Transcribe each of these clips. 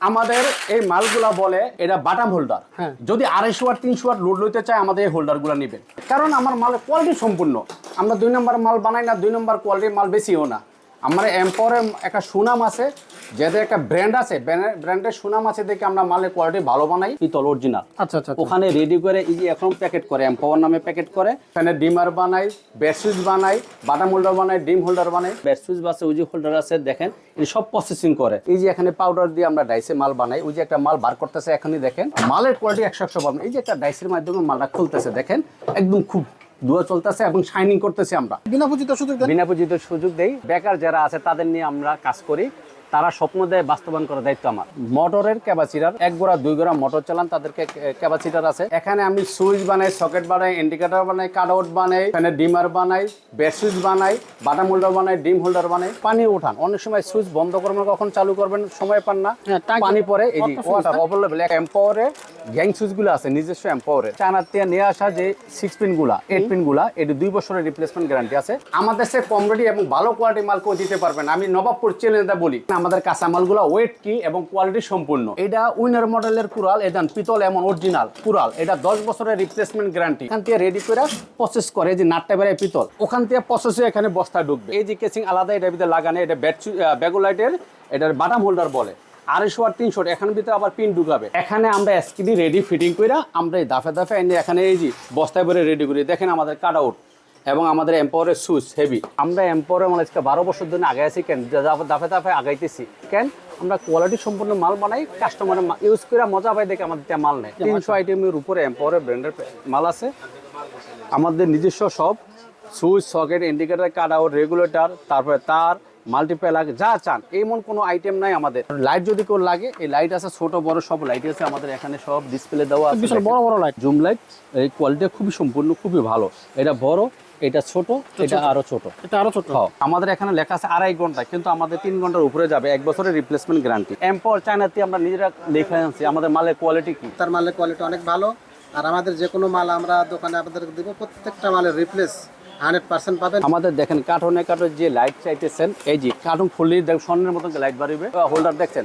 আমাদের এই মালগুলা বলে এটা বাটাম হোল্ডার হ্যাঁ। যদি আড়াইশো ওয়াট তিনশো ওয়াট লোড লইতে চায় আমাদের এই হোল্ডারগুলা নেবেন কারণ আমার মাল কোয়ালিটি সম্পূর্ণ। আমরা দুই নম্বর মাল বানাই না দুই নম্বর কোয়ালিটির মাল বেশিও না। আমার এম্পরে একটা সুনাম আছে যাদের একটা ব্র্যান্ড আছে ব্র্যান্ডের সুনাম আছে দেখে আমরা মালের কোয়ালিটি ভালো বানাই। পিতল অরিজিনাল আচ্ছা আচ্ছা আচ্ছা। ওখানে রেডি করে এই যে এখন প্যাকেট করে এম্পাওয়ার নামে প্যাকেট করে। এখানে ডিমার বানাই বেড বানাই বাটাম হোল্ডার বানাই ডিম হোল্ডার বানাই। বেড সুইচ আছে উজি হোল্ডার আছে দেখেন এই সব প্রসেসিং করে। এই যে এখানে পাউডার দিয়ে আমরা ডাইসে মাল বানাই ওই যে একটা মাল বার করতেছে এখনই দেখেন। মালের কোয়ালিটি একশো একশো পাবেন। এই যে একটা ডাইসের মাধ্যমে মালটা খুলতেছে দেখেন একদম খুব ধোয়া চলতেছে এবং শাইনিং করতেছে আমরা। বিনা পুঁজিতে সুযোগ দেন। বিনা পুঁজিতে সুযোগ দেই। বেকার যারা আছে তাদের নিয়ে আমরা কাজ করি। তারা স্বপ্ন দেয় বাস্তবায়ন করার দায়িত্ব আমার। মোটরের ক্যাপাসিটার এক গোড়া দুই গোড়া মোটর চালান তাদেরকে ক্যাপাসিটার আছে। এখানে আমি সুইচ বানাই সকেট বানাই ইন্ডিকেটর বানাই কাট আউট বানাই এখানে ডিমার বানাই বেড সুইচ বানাই বাটাম হোল্ডার বানাই ডিম হোল্ডার বানাই পানি উঠান। অনেক সময় সুইচ বন্ধ করবেন কখন চালু করবেন সময় পান না। হ্যাঁ, পানি পরে এই ওয়াটার না? এম্পাওয়ারে গ্যাং সুইচগুলো আছে নিজস্ব এম্পাওয়ারে চায়নার থেকে নিয়ে আসা যে সিক্স পিনগুলা এইট পিনগুলা এটি দুই বছরের রিপ্লেসমেন্ট গ্যারান্টি আছে। আমাদের সে কম রেডি এবং ভালো কোয়ালিটি মাল কেউ দিতে পারবেন আমি নবাবপুর চ্যালেঞ্জটা বলি। আমাদের কাঁচামালগুলো ওয়েট কি এবং কোয়ালিটি সম্পূর্ণ। এটা উইনার মডেলের কুরাল এটা পিতল এমন অরিজিনাল কুরাল এটা দশ বছরের রিপ্লেসমেন্ট গ্যারান্টি এখান থেকে রেডি করে প্রসেস করে যে নাটটা বেড়ে পিতল, ওখান থেকে প্রসেস এখানে বস্তা ঢুকবে। এই যে কেসিং আলাদা এটার ভিতরে লাগানো, এটা ব্যাগুলাইটের এটার বাটাম হোল্ডার বলে। আড়াইশো আর তিনশো এখানের ভিতরে আবার পিন ঢুকাবে। এখানে আমরা এসকিডি রেডি ফিটিং করে আমরা এই দাফে দাফে এনে এখানে এই যে বস্তায় ভরে রেডি করি। দেখেন আমাদের কাট আউট এবং আমাদের এম্পাওয়ারের সুস হেভি আমরা এম্পাওয়ারের মানে আজকে বারো বছর ধরে আগে আছি কেন? দাফে দাফে দাফে আগাইতেছি। কেন? আমরা কোয়ালিটি সম্পূর্ণ মাল বানাই কাস্টমারের ইউজ করে মজা পাই দেখে আমাদের মাল নেই তিনশো আইটেমের উপরে এম্পাওয়ারের ব্র্যান্ডের মাল আছে। আমাদের নিজস্ব সব switch socket indicator cut out regulator তারপরে তার মাল্টিপ্যালাক যা চান এমন কোনো আইটেম নাই আমাদের। লাইট যদি কেউ লাগে এই লাইট আছে ছোট বড় সব লাইট আছে আমাদের এখানে সব ডিসপ্লে দেওয়া আছে বিশাল বড় বড় লাইট জুম লাইট এই কোয়ালিটি খুবই সম্পূর্ণ খুবই ভালো। এটা বড় এটা ছোট এটা আরও ছোট। এটা আরও ছোট। হ্যাঁ, আমাদের এখানে লেখা আছে আড়াই ঘণ্টা কিন্তু আমাদের তিন ঘণ্টার উপরে যাবে এক বছরের রিপ্লেসমেন্ট গ্যারান্টি এম্পর চায়নাতে আমরা নিজেরা লেখা আনছি আমাদের মালের কোয়ালিটি কি? তার মালের কোয়ালিটি অনেক ভালো। আর আমাদের যে কোনো মাল আমরা দোকানে আপনাদের দেবো প্রত্যেকটা মালের রিপ্লেস হান্ড্রেড পার্সেন্ট পাবেন। আমাদের দেখেন কার্টনে কার্টন যে লাইট চাইতেছেন এই যে কার্টন ফুললি দেখ স্বর্ণের মতন লাইট বাড়িবে হোল্ডার দেখছেন?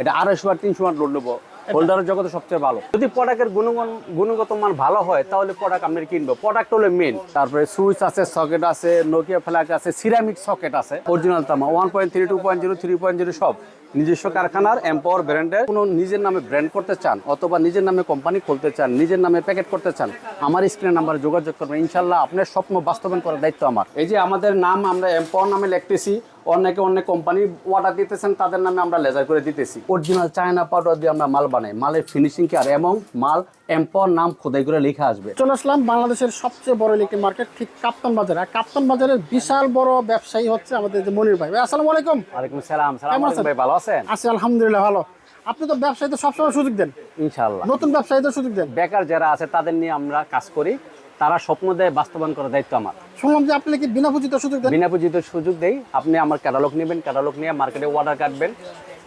এটা আড়াইশো আর তিনশো ওয়াট লোড নেব। হোল্ডারের জগতে সবচেয়ে ভালো। যদি প্রোডাক্টের গুণগণ গুণগত মান ভালো হয় তাহলে প্রোডাক্ট আমরা কিনবো। প্রোডাক্ট হলো মেন তারপরে সুইচ আছে সকেট আছে নোকিয়া ফ্ল্যাগ আছে সিরামিক সকেট আছে। অরিজিনাল তামা one point three two point zero three point zero সব। নিজস্ব কারখানার এম্পাওয়ার ব্র্যান্ডের কোনো নিজের নামে ব্র্যান্ড করতে চান অথবা নিজের নামে কোম্পানি খুলতে চান নিজের নামে প্যাকেট করতে চান আমার স্ক্রিন নাম্বারে যোগাযোগ করবেন। ইনশাল্লাহ আপনার স্বপ্ন বাস্তবায়ন করার দায়িত্ব আমার। এই যে আমাদের নাম আমরা এম্পাওয়ার নামে লিখতেছি। অনেকে অনেক কোম্পানি অর্ডার দিতেছেন তাদের নামে আমরা লেজার করে দিতেছি। অরিজিনাল চায়না পাউডার দিয়ে আমরা মাল বানাই। মালের ফিনিশিং কি আর? এবং মাল এম্পাওয়ার নাম খোদাই করে লেখা আসবে। চলে আসলাম বাংলাদেশের সবচেয়ে বড় ইলেকট্রিক মার্কেট ঠিক কাপ্তান বাজার। আর কাপ্তান বাজারের বিশাল বড় ব্যবসায়ী হচ্ছে আমাদের যে মনির ভাই। ভাই আসসালামু আলাইকুম। ওয়ালাইকুম সালাম। সালাম ভাই ভালো আছেন? আছি আলহামদুলিল্লাহ ভালো। আপনি তো ব্যবসায়ীদের সবসময় সুযোগ দেন। ইনশাল্লাহ নতুন ব্যবসায়ীদের সুযোগ দেন। বেকার যারা আছে তাদের নিয়ে আমরা কাজ করি। তারা স্বপ্ন দেয় বাস্তবায়ন করার দায়িত্ব আমার। শুনলাম যে আপনি কি বিনা পুঁজিতে সুযোগ দেন? বিনা পুঁজিতে সুযোগ দেই। আপনি আমার ক্যাটালগ নেবেন ক্যাটালগ নিয়ে মার্কেটে অর্ডার কাটবেন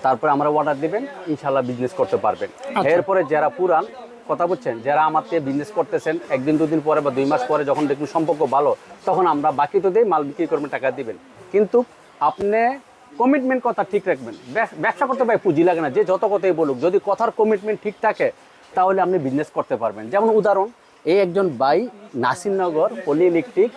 তারপরে আমরা অর্ডার দিবেন ইনশাল্লাহ বিজনেস করতে পারবেন। এরপরে যারা পুরান কথা বলছেন যারা আমার থেকে বিজনেস করতেছেন একদিন দুদিন পরে বা দুই মাস পরে যখন দেখুন সম্পর্ক ভালো তখন আমরা বাকি তো দিই মাল বিক্রি করবেন টাকা দিবেন। কিন্তু আপনি কমিটমেন্ট কথা ঠিক রাখবেন। ব্যব- ব্যবসা করতে ভাই পুঁজি লাগে না যে যত কথাই বলুক যদি কথার কমিটমেন্ট ঠিক থাকে তাহলে আপনি বিজনেস করতে পারবেন। যেমন উদাহরণ এই একজন বাই নাসিরনগর পলি ইলেকট্রিক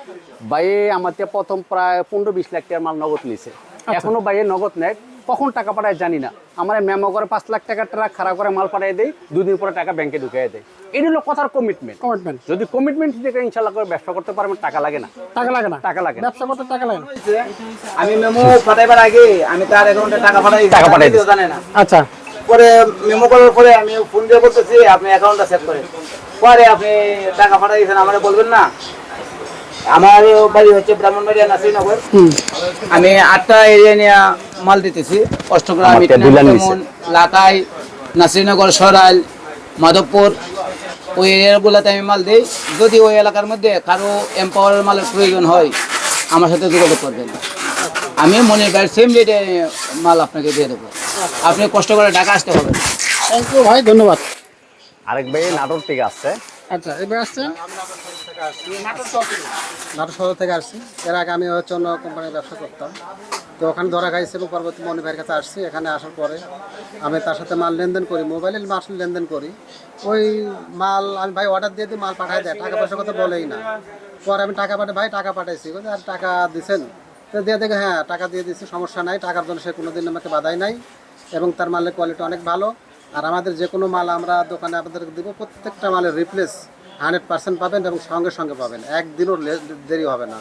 বাইয়ে আমার প্রথম প্রায় পনেরো বিশ লাখ টাকার মাল নগদ নিছে। এখনও বাইয়ে নগদ নেয়। কখন টাকা পাঠায় জানি না। আমার মেমো করে পাঁচ লাখ টাকার টাকা খারাপ করে মাল পাঠিয়ে দেয় দুদিন পরে টাকা ব্যাংকে ঢুকিয়ে দেয়। এই হলো কথার কমিটমেন্ট কমিটমেন্ট যদি কমিটমেন্ট থেকে ইনশাল্লাহ করে ব্যবসা করতে পারবেন টাকা লাগে না। টাকা লাগে না? টাকা লাগে ব্যবসা করতে টাকা লাগে না? আমি মেমো পাঠাইবার আগে আমি তার অ্যাকাউন্টে টাকা পাঠাই টাকা পাঠাই জানে না। আচ্ছা। পরে মেমো করার পরে আমি ফোন দিয়ে বলতেছি আপনি অ্যাকাউন্টটা সেট করেন। পরে আপনি টাকা পাঠাই দিয়েছেন আমাকে বলবেন না। আমার বাড়ি হচ্ছে ব্রাহ্মণবাড়িয়া নাসিরনগর। আমি আটটা এরিয়া নিয়ে মাল দিতেছি। অষ্টগ্রাম লাকাই নাসিরনগর সরাইল মাধবপুর ওই এরিয়াগুলোতে আমি মাল দিই। যদি ওই এলাকার মধ্যে কারও এম্পাওয়ারের মালের প্রয়োজন হয় আমার সাথে যোগাযোগ করবেন। আমি মনে করি সেম রেটে মাল আপনাকে দিয়ে দেবো। আপনি কষ্ট করে টাকা আসতে হবে থ্যাংক ইউ ভাই ধন্যবাদ। আরেক ভাই নাটোর থেকে আসছে। আচ্ছা এবার আসছেন নাটোর শহর থেকে আসছি। এর আগে আমি হচ্ছে অন্য কোম্পানির ব্যবসা করতাম। তো ওখানে ধরা খাইছে এবং পরবর্তী মনি ভাইয়ের কাছে আসছি এখানে আসার পরে আমি তার সাথে মাল লেনদেন করি মোবাইলে মাল লেনদেন করি। ওই মাল আমি ভাই অর্ডার দিয়ে দিই মাল পাঠাই দেয় টাকা পয়সার কথা বলেই না। পরে আমি টাকা পাঠাই ভাই টাকা পাঠাইছি আর টাকা দিছেন? তো দিয়ে দেখে হ্যাঁ টাকা দিয়ে দিচ্ছি সমস্যা নাই টাকার জন্য সে কোনোদিন আমাকে বাধাই নাই। এবং তার মালের কোয়ালিটি অনেক ভালো। আর আমাদের যে কোনো মাল আমরা দোকানে আপনাদেরকে দেবো প্রত্যেকটা মালের রিপ্লেস হান্ড্রেড পার্সেন্ট পাবেন এবং সঙ্গে সঙ্গে পাবেন। একদিনও দেরি হবে না।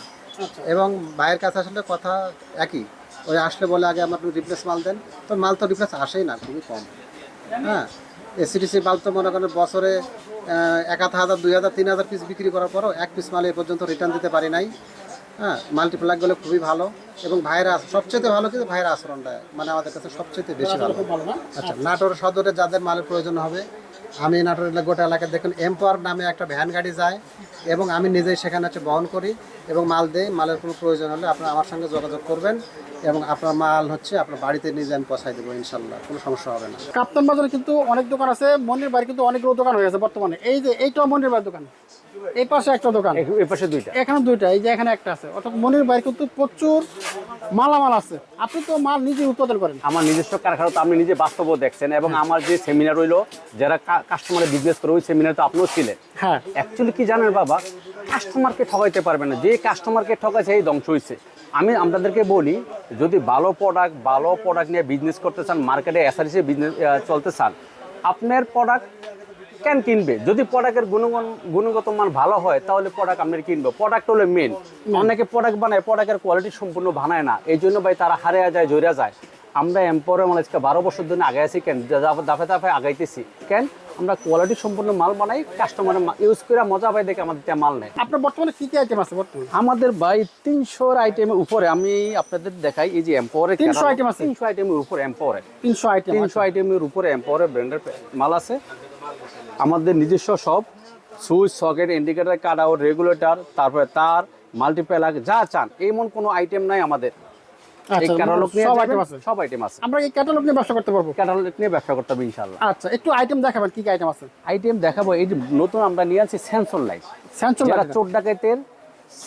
এবং ভাইয়ের কাছে আসলে কথা একই। ওই আসলে বলে আগে আমার রিপ্লেস মাল দেন। তো মাল তো রিপ্লেস আসেই না খুবই কম। হ্যাঁ এসিডিসি মাল তো মনে করেন বছরে এক হাজার দুই হাজার তিন হাজার পিস বিক্রি করার পরও এক পিস মাল এ পর্যন্ত রিটার্ন দিতে পারি নাই। হ্যাঁ মাল্টিপ্লাকগুলো খুবই ভালো। এবং ভাইয়ের আস- সবচেয়ে ভালো কিন্তু ভাইয়ের আচরণটা মানে আমাদের কাছে সবচেয়ে বেশি ভালো। আচ্ছা নাটোর সদরে যাদের মালের প্রয়োজন হবে আমি নাটোর গোটা এলাকায় দেখুন এম্পাওয়ার নামে একটা ভ্যান গাড়ি যায় এবং আমি নিজেই সেখানে হচ্ছে বহন করি এবং মাল দেই মালের কোনো প্রয়োজন হলে আপনারা আমার সঙ্গে যোগাযোগ করবেন এবং আপনার মাল হচ্ছে আপনার বাড়িতে নিজে আমি পৌঁছাই দেবো ইনশাল্লাহ কোনো সমস্যা হবে না। কাপ্তান বাজারে কিন্তু অনেক দোকান আছে মন্দির বাড়ি কিন্তু অনেকগুলো দোকান হয়ে গেছে বর্তমানে। এই যে এইটাও মন্দির বাড়ির দোকান? এই পাশে একটা দোকান। এই- পাশে দুইটা। এখানে দুইটা এই যে এখানে একটা আছে। অর্থাৎ মনির বাড়ি কিন্তু প্রচুর মালামাল আছে। আপনি তো মাল নিজে উৎপাদন করেন। আমার নিজস্ব কারখানা তো আপনি নিজে বাস্তব দেখছেন এবং আমার যে সেমিনার হইল যারা কাস্টমারের বিজনেস করে ওই সেমিনার তো আপনিও ছিলেন। হ্যাঁ। অ্যাকচুয়ালি কি জানেন বাবা কাস্টমারকে ঠকাইতে পারবে না। যে কাস্টমারকে ঠকাইছে এই ধ্বংস হয়েছে আমি আপনাদেরকে বলি যদি ভালো প্রোডাক্ট ভালো প্রোডাক্ট নিয়ে বিজনেস করতে চান মার্কেটে এসআরসি বিজনেস চলতে চান আপনার প্রোডাক্ট কেন কিনবে। যদি প্রোডাক্টের গুণগণ গুণগত মান ভালো হয় তাহলে প্রোডাক্ট আপনার কিনবে। প্রোডাক্ট হলো মেন অনেকে প্রোডাক্ট বানায় প্রোডাক্টের কোয়ালিটি সম্পূর্ণ বানায় না। এই জন্য ভাই তারা হারিয়ে যায় জড়িয়া যায়। আমরা এম্পোরে মানে আজকে বারো বছর ধরে আগে আছি কেন দাফে দাফে আগাইতেছি। কেন আমরা কোয়ালিটি সম্পূর্ণ মাল বানাই কাস্টমারের ইউজ করে মজা পাই দেখে আমাদের মাল নেয় আপনার বর্তমানে কি কি আইটেম আছে বর্তমানে? আমাদের ভাই তিনশোর আইটেমের উপরে আমি আপনাদের দেখাই এই যে এম্পোরে তিনশো আইটেম আছে? তিনশো আইটেমের উপরে এম্পোরে তিনশো আইটেম তিনশো আইটেমের উপরে এম্পোরে ব্র্যান্ডের মাল আছে। আমাদের নিজস্ব সব switch socket indicator cut out regulator তারপরে তার মাল্টিপ্যালাক যা চান এমন কোনো আইটেম নাই আমাদের। আচ্ছা, সব আইটেম আছে। সব আইটেম আছে। আমরা এই ক্যাটালগ নিয়ে ব্যবসা করতে পারব? ক্যাটালগ নিয়ে ব্যবসা করতে হবে ইনশাল্লাহ আচ্ছা একটু আইটেম দেখাবেন কি কি আইটেম আছে? আইটেম দেখাবো এই যে নতুন আমরা নিয়ে আছি সেন্সর লাইট চোর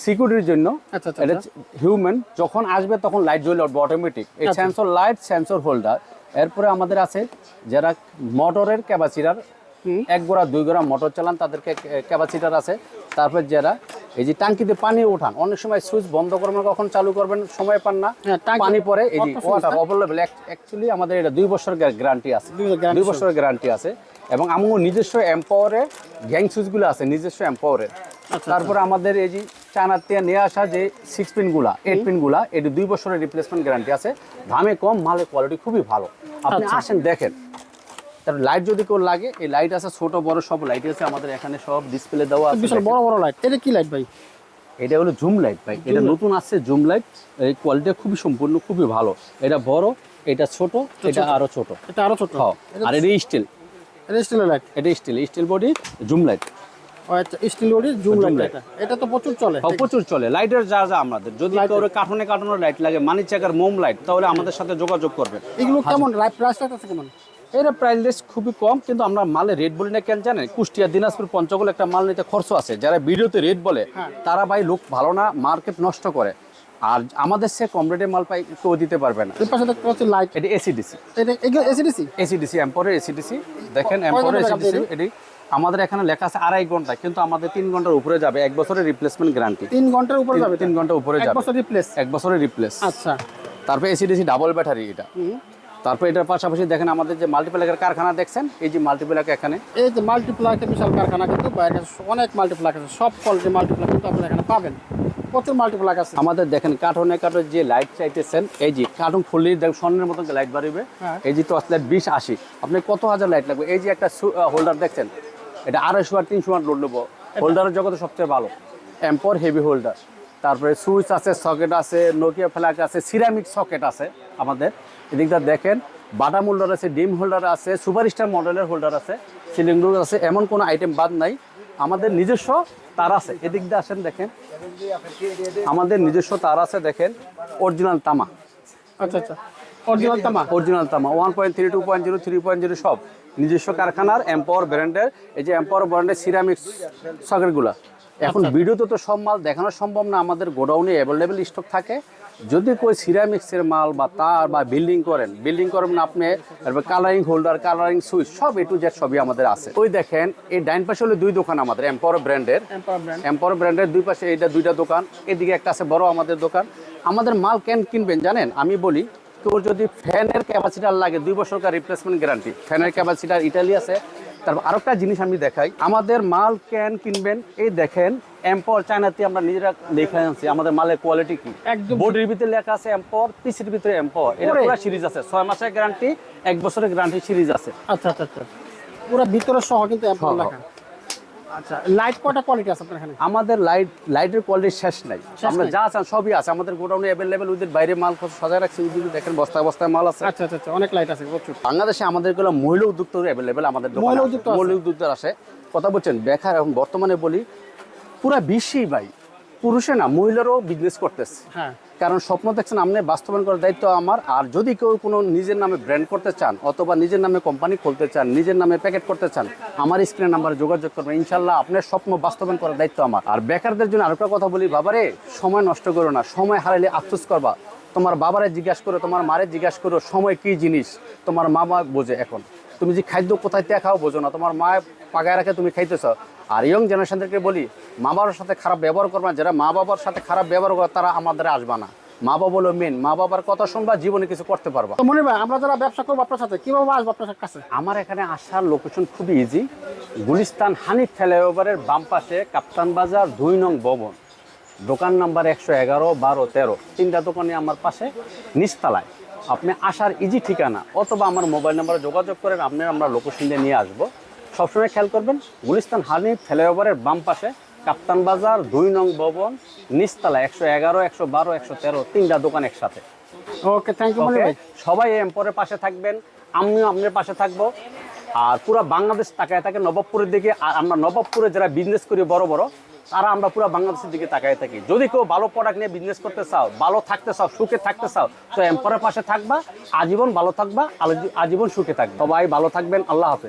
সিকিউরিটির জন্য আচ্ছা, এটা হিউম্যান যখন আসবে তখন লাইট জ্বলে উঠবে অটোমেটিক এই। সেন্সর লাইট সেন্সর হোল্ডার এরপরে আমাদের আছে যারা মোটরের ক্যাপাসিটার এক গোড়া দুই গোড়া মোটর চালান তাদেরকে ক্যাপাসিটার আছে। তারপর যারা এই যে টাঙ্কিতে পানি ওঠান অনেক সময় সুইচ বন্ধ করবেন কখন চালু করবেন সময় পান না। হ্যাঁ, পানি পরে এই যে ওয়াটার অবলেবল অ্যাকচুয়ালি আমাদের এটা দুই বছর গ্যারান্টি আছে। দুই বছর বছরের গ্যারান্টি আছে। এবং আমার নিজস্ব এম্পাওয়ারে গ্যাং সুইচগুলো আছে নিজস্ব এম্পাওয়ারের আচ্ছা, তারপরে আমাদের এই যে চায়নার থেকে নিয়ে আসা যে সিক্স পিনগুলা এইট পিনগুলা এটি দুই বছরের রিপ্লেসমেন্ট গ্যারান্টি আছে। দামে কম মালের কোয়ালিটি খুবই ভালো। আপনি আচ্ছা। আসেন দেখেন। তারপর লাইট যদি কেউ লাগে এই লাইট আছে ছোট বড় সব লাইট আছে আমাদের এখানে সব ডিসপ্লে দেওয়া আছে বিশাল বড় বড় লাইট এটা কি লাইট ভাই? এটা হলো জুম লাইট ভাই। এটা নতুন আসছে জুম লাইট এই কোয়ালিটি খুবই সম্পূর্ণ খুবই ভালো। এটা বড় এটা ছোট এটা আরও ছোট। এটা আরও ছোট। হ্যাঁ, আর এটা স্টিল এটা স্টিলের লাইট এটা steel steel body zoom light আচ্ছা স্টিল বডি জুম লাইট এটা। এটা তো প্রচুর চলে হ্যাঁ, প্রচুর চলে। লাইটের যা যা আমাদের। যদি Light কারও কার্টুনে কার্টুনে লাইট লাগে মানি চেকার মোম লাইট তাহলে আমাদের সাথে যোগাযোগ করবেন। এগুলো কেমন? লাইট প্রাইস আছে কেমন? এর প্রাইস লিস্ট খুবই কম কিন্তু আমরা মালের রেট বলি না কেন জানেন? কুষ্টিয়া দিনাজপুর পঞ্চগড় একটা মাল নিতে খরচ আছে। যারা ভিডিওতে রেট বলে হ্যাঁ। তারা ভাই লোক ভালো না মার্কেট নষ্ট করে। আর আমাদের সে কম রেটে মাল পাই কেউ দিতে পারবে না। এর পাশে দেখতে পাচ্ছি লাইট এটি এসিডিসি এটা এসিডিসি এসিডিসি এম্পোরের এসিডিসি দেখেন এম্পোরের এসিডিসি এটি আমাদের এখানে লেখা আছে আড়াই ঘণ্টা কিন্তু আমাদের তিন ঘণ্টার উপরে যাবে এক বছরের রিপ্লেসমেন্ট গ্যারান্টি তিন ঘণ্টার উপরে যাবে তিন ঘণ্টা উপরে যাবে। এক বছর রিপ্লেস এক বছরের রিপ্লেস আচ্ছা। তারপরে এসিডিসি ডাবল ব্যাটারি এটা। তারপর এটার পাশাপাশি দেখেন আমাদের যে মাল্টিপ্লাকের কারখানা দেখছেন? এই যে মাল্টিপ্লাক এখানে। এই যে মাল্টিপ্লাকের বিশাল কারখানা কিন্তু বাইরের কাছে অনেক মাল্টিপ্লাক আছে। সব কোয়ালিটির মাল্টিপ্লাক কিন্তু আপনারা এখানে পাবেন। প্রচুর মাল্টিপ্লাক আছে। আমাদের দেখেন কার্টনে কার্টন যে লাইট চাইতেছেন এই যে কার্টন ফুললি দেখুন স্বর্ণের মতন লাইট বাড়বে হ্যাঁ। এই যে টর্চ লাইট বিশ আশি। আপনি কত হাজার লাইট লাগবে? এই যে একটা হোল্ডার দেখছেন? এটা আড়াইশো আর তিনশো ওয়াট লোড নেব। হোল্ডারের জগতে সবচেয়ে ভালো। এম্পর হেভি হোল্ডার তারপরে সুইচ আছে সকেট আছে নোকিয়া ফ্ল্যাগ আছে সিরামিক সকেট আছে আমাদের। এদিকটা দেখেন বাটাম হোল্ডার আছে ডিম হোল্ডার আছে সুপার স্টার মডেলের হোল্ডার আছে সিলিং রুল আছে এমন কোনো আইটেম বাদ নাই। আমাদের নিজস্ব তার আছে। এদিক দিয়ে আসেন দেখেন। আমাদের নিজস্ব তার আছে দেখেন অরিজিনাল তামা। আচ্ছা আচ্ছা। অরিজিনাল তামা? অরিজিনাল তামা one point three two point zero three point zero সব। নিজস্ব কারখানার এম্পাওয়ার ব্র্যান্ডের এই যে এম্পাওয়ার ব্র্যান্ডের সিরামিক সকেটগুলো। এখন ভিডিওতে তো সব মাল দেখানো সম্ভব না আমাদের গোডাউনে অ্যাভেলেবেল স্টক থাকে। যদি কই সিরামিক্সের মাল বা তার বা বিল্ডিং করেন বিল্ডিং করবেন আপনি তারপর কালারিং হোল্ডার কালারিং সুইচ সব এ টু জেড সবই আমাদের আছে। ওই দেখেন এই ডাইন পাশে হলো দুই দোকান আমাদের এম্পাওয়ার ব্র্যান্ডের এম্পাওয়ার ব্র্যান্ডের দুই পাশে এইটা দুইটা দোকান এদিকে একটা আছে বড় আমাদের দোকান। আমাদের মাল কেন কিনবেন জানেন? আমি বলি তোর যদি ফ্যানের ক্যাপাসিটার লাগে দুই বছরকার রিপ্লেসমেন্ট গ্যারান্টি ফ্যানের ক্যাপাসিটার ইটালি আছে তারপর আরেকটা জিনিস আমি দেখাই। আমাদের মাল ক্যান কিনবেন? এই দেখেন এম্পর চায়নাতে আমরা নিজেরা দেখে আনছি আমাদের মালের কোয়ালিটি কি? একদম। বোর্ডের ভিতরে লেখা আছে এম্পর পিসির ভিতরে এম্পর এটা। পুরো সিরিজ আছে ছয় মাসের গ্যারান্টি এক বছরের গ্যারান্টি সিরিজ আছে। আচ্ছা আচ্ছা আচ্ছা। পুরো ভিতরে সহ কিন্তু এম্পর লেখা। আচ্ছা লাইট কয়টা কোয়ালিটি আছে আপনার এখানে? আমাদের লাইট লাইটের কোয়ালিটি শেষ নাই। আমরা যা আছেন সবই আছে আমাদের গোডাউনে অ্যাভেলেবেল ওদের বাইরে মাল সাজায় রাখছি ওই দেখেন বস্তায় বস্তায় মাল আছে। আচ্ছা আচ্ছা আচ্ছা অনেক লাইট আছে প্রচুর। বাংলাদেশে আমাদেরগুলো মহিলা উদ্যোক্তা অ্যাভেলেবেল আমাদের মহিলা আছে। উদ্যোক্তা মহিলা উদ্যোক্তা আছে কথা বলছেন বেকার এখন বর্তমানে বলি পুরা বিশ্বেই ভাই পুরুষে না মহিলারও বিজনেস করতেছে। হ্যাঁ। কারণ স্বপ্ন দেখছেন আপনি বাস্তবায়ন করার দায়িত্ব আমার। আর যদি কেউ কোনো নিজের নামে ব্র্যান্ড করতে চান অথবা নিজের নামে কোম্পানি খুলতে চান, নিজের নামে প্যাকেট করতে চান, আমার স্ক্রিনের নাম্বারে যোগাযোগ করবেন। ইনশাল্লাহ আপনার স্বপ্ন বাস্তবায়ন করার দায়িত্ব আমার। আর বেকারদের জন্য আরেকটা কথা বলি, বাবারে, সময় নষ্ট করো না, সময় হারাইলে আফসোস করবা। তোমার বাবারে জিজ্ঞাসা করো, তোমার মারে জিজ্ঞাসা করো, সময় কি জিনিস? তোমার মা মা বোঝে এখন। তুমি যে খাদ্য কোথায় থেকে খাও বোঝো না, তোমার মা পাকায় রাখে তুমি খাইতেছ। আর ইয়ং জেনারেশনদেরকে বলি মা বাবার সাথে খারাপ ব্যবহার করবা না যারা মা বাবার সাথে খারাপ ব্যবহার করে তারা আমাদের আসবে না। মা বাবা হলো মেন মা বাবার কথা শুনবা জীবনে কিছু করতে পারবা। তো মনির ভাই আমরা যারা ব্যবসা করব আপনার সাথে কীভাবে আসব আপনার কাছে? আমার এখানে আসার লোকেশন খুবই ইজি গুলিস্তান হানিফ ফ্লাইওভারের বাম পাশে কাপ্তান বাজার দুই নং ভবন। দোকান নাম্বার একশো এগারো বারো তেরো। তিনটা দোকানে আমার পাশে নিচতলায়। আপনি আসার ইজি ঠিকানা অথবা আমার মোবাইল নাম্বারে যোগাযোগ করেন আপনি আমরা লোকেশন দিয়ে নিয়ে আসব। সবসময় খেয়াল করবেন গুলিস্তান হানিফ ফ্লাইওভারের বাম পাশে কাপ্তান বাজার দুই নং ভবন নিচতলা একশো এগারো একশো বারো একশো তেরো তিনটা দোকান একসাথে। ওকে থ্যাংক ইউ ভাই সবাই এম্পরের পাশে থাকবেন আমিও আপনার পাশে থাকব। আর পুরো বাংলাদেশ তাকায় থাকে নবাবপুরের দিকে আর আমরা নবাবপুরে যারা বিজনেস করি বড় বড় তারা আমরা পুরো বাংলাদেশের দিকে তাকায় থাকি। যদি কেউ ভালো প্রোডাক্ট নিয়ে বিজনেস করতে চাও ভালো থাকতে চাও সুখে থাকতে চাও তো এম্পরের পাশে থাকবা আজীবন ভালো থাকবা আজীবন সুখে থাকবা। সবাই ভালো থাকবেন আল্লাহ হাফেজ।